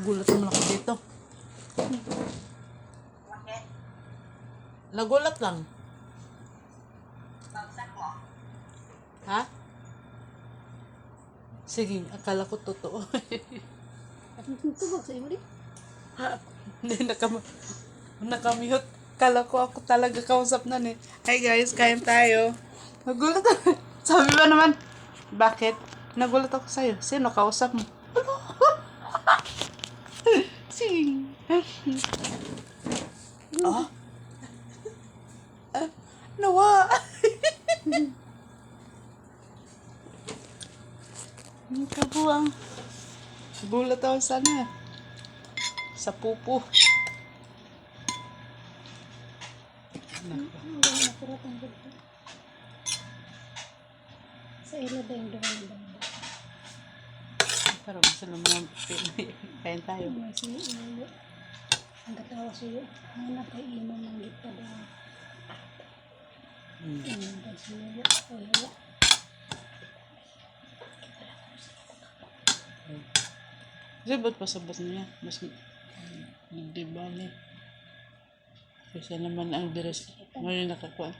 Gulat naman ako dito. Nagulat lang. Ha? Sige, akala ko totoo. Tubag sa imo di. Hindi, nakam nakamute. Kala ko ako talaga kausap na eh. Hi guys, kain tayo. Nagulat ako. Sabi ba naman, bakit? Nagulat ako sa'yo. Sino kausap mo? Sige. oh. Nawa. Ang kabuang. Gulat ako sana. Sa pupo. Na kurot ang gulto. Sa ilo ba yung na banda? Pero gusto naman kain tayo. May si ilo. Ang katawa siya. Ang nakay imo ng gita daw. Mm. Ang. Ay, hala. Kasi ba't pasabot niya? Mas hindi ba ni? Kasi naman ang dress ngayon nakakuha.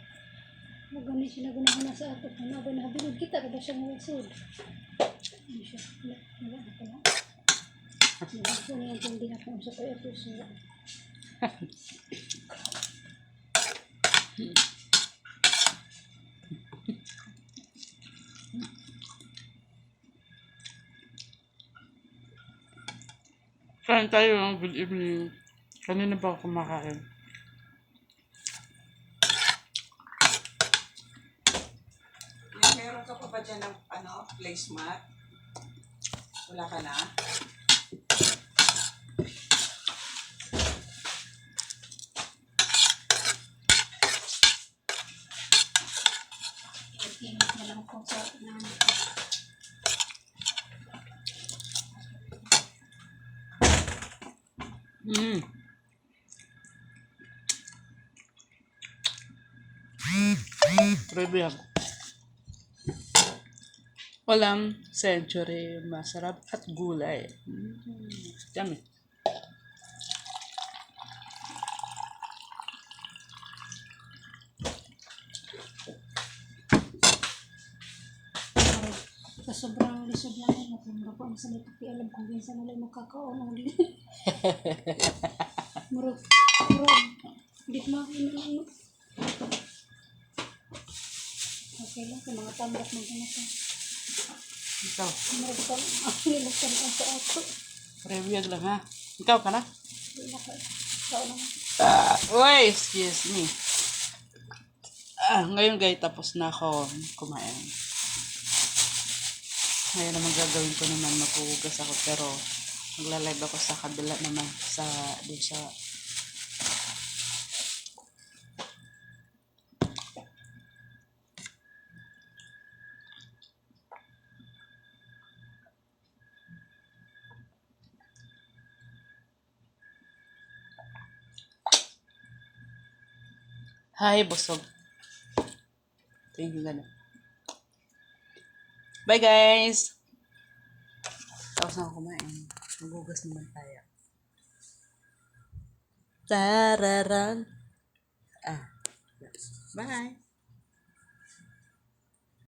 Magani siya nagunahan na sa ato. Kung nago na bilog kita, kada siya mga sud. Ano siya? Wala na pala. Ko niya hindi na kung sa kaya po siya. Kain tayo ng good evening. Kanina pa ako kumakain. Meron ka pa ba dyan ng ano, placemat? Wala ka na? Na lang po sa namin. Mm. Review ako. Walang century, masarap at gulay. Mm. Yummy. Sa sobrang lisod na ako, nakumura po ang salita. Di alam kung minsan nalay makakaon ang di. Murag, murag, di ko makakina lang. no? Okay lang, kung mga tambak ng ganito. Ikaw, Murag pa, ang nilagtan ang sa ato. review lang ha. Ikaw ka na? Ka, kao lang. Ah, uy, excuse me. Ah, ngayon guys, tapos na ako kumain. Ngayon naman gagawin ko naman, maghuhugas ako, pero magla-live ako sa kabila naman, sa, doon sa, Hi, busog. You, gano'n. Bye, guys! Tapos na ako kumain. Maghugas naman tayo. Tararan! Ah. Bye!